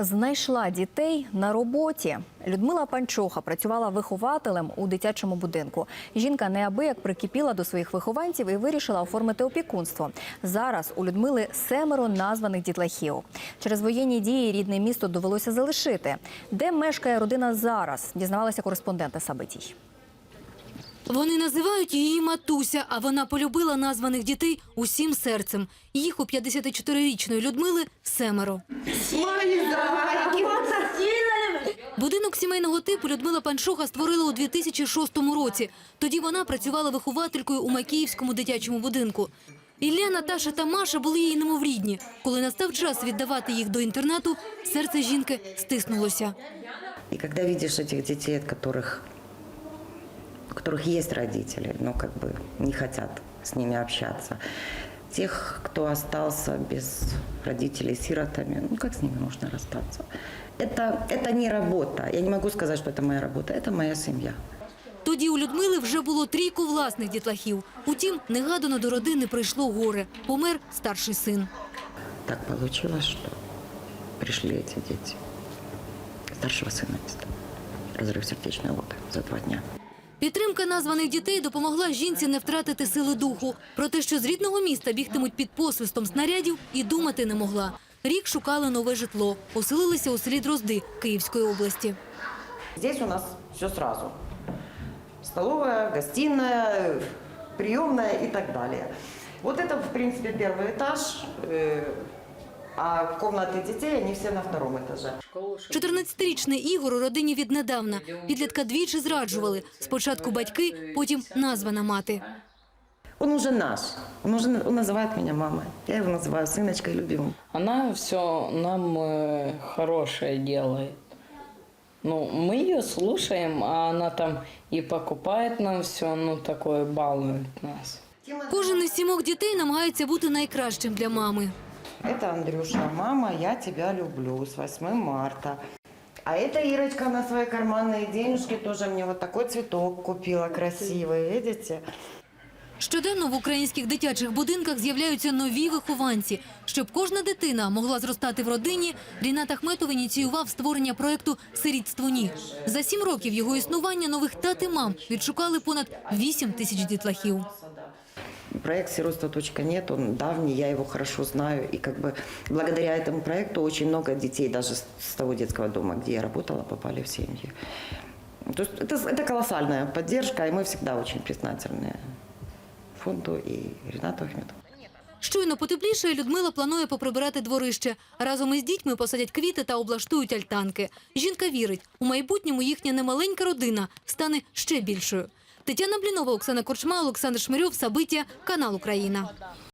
Знайшла дітей на роботі. Людмила Панчоха працювала вихователем у дитячому будинку. Жінка неабияк прикипіла до своїх вихованців і вирішила оформити опікунство. Зараз у Людмили семеро названих дітлахів. Через воєнні дії рідне місто довелося залишити. Де мешкає родина зараз? Дізнавалися кореспонденти Сабитій. Вони називають її матуся, а вона полюбила названих дітей усім серцем. Їх у 54-річної Людмили семеро. Будинок сімейного типу Людмила Паншоха створила у 2006 році. Тоді вона працювала вихователькою у Макіївському дитячому будинку. Ілля, Наташа та Маша були їй немоврідні. Коли настав час віддавати їх до інтернату, серце жінки стиснулося. И когда видишь этих детей, от которых, у которых есть родители, но как бы не хотят с ними общаться, тех, кто остался без родителей сиротами, ну как с ними можно расстаться? Это, это не работа. Я не могу сказать, что это моя работа. Это моя семья. Тоді у Людмили вже було трійко власних дітлахів. Утім, негадано до родини прийшло горе. Помер старший син. Так получилось, что пришли эти дети. Старшего сына не стало. Разрыв сердечной воды за два дня. Підтримка названих дітей допомогла жінці не втратити сили духу. Про те, що з рідного міста бігтимуть під посвистом снарядів, і думати не могла. Рік шукали нове житло. Оселилися у селі Дрозди Київської області. Здесь у нас все сразу. Столовая, гостиная, приемная и так далее. Вот это, в принципе, первый этаж, э, а комнаты детей, они все на втором этаже. 14-річний Ігор у родині віднедавна. Підлітка двічі зраджували. Спочатку батьки, потім названа мати. Он уже наш. Он уже он называет меня мамой. Я его называю сыночкой любимым. Она все нам э, хорошее делает. Ну, мы ее слушаем, а она там и покупает нам все, ну, такое балует нас. Кожен із сімох дітей намагається бути найкращим для мами. Это Андрюша, мама, я тебя люблю с 8 марта. А это Ирочка на свои карманные денежки тоже мне вот такой цветок купила красивый, видите? Щоденно в українських дитячих будинках з'являються нові вихованці. Щоб кожна дитина могла зростати в родині, Рінат Ахметов ініціював створення проекту «Сирітство ні». За сім років його існування нових тат і мам відшукали понад 8 тисяч дітлахів. Проект «Сиротство.нет», он давний, я его хорошо знаю. И как бы благодаря этому проекту очень много детей даже с с того детского дома, где я работала, попали в семьи. То есть это, это колоссальная поддержка, и мы всегда очень признательны фонду и Ренату Ахметову. Щойно потепліше, Людмила планує поприбирати дворище. Разом із дітьми посадять квіти та облаштують альтанки. Жінка вірить, у майбутньому їхня немаленька родина стане ще більшою. Тетяна Блінова, Оксана Корчма, Олександр Шмирьов, Сабиття, канал Україна.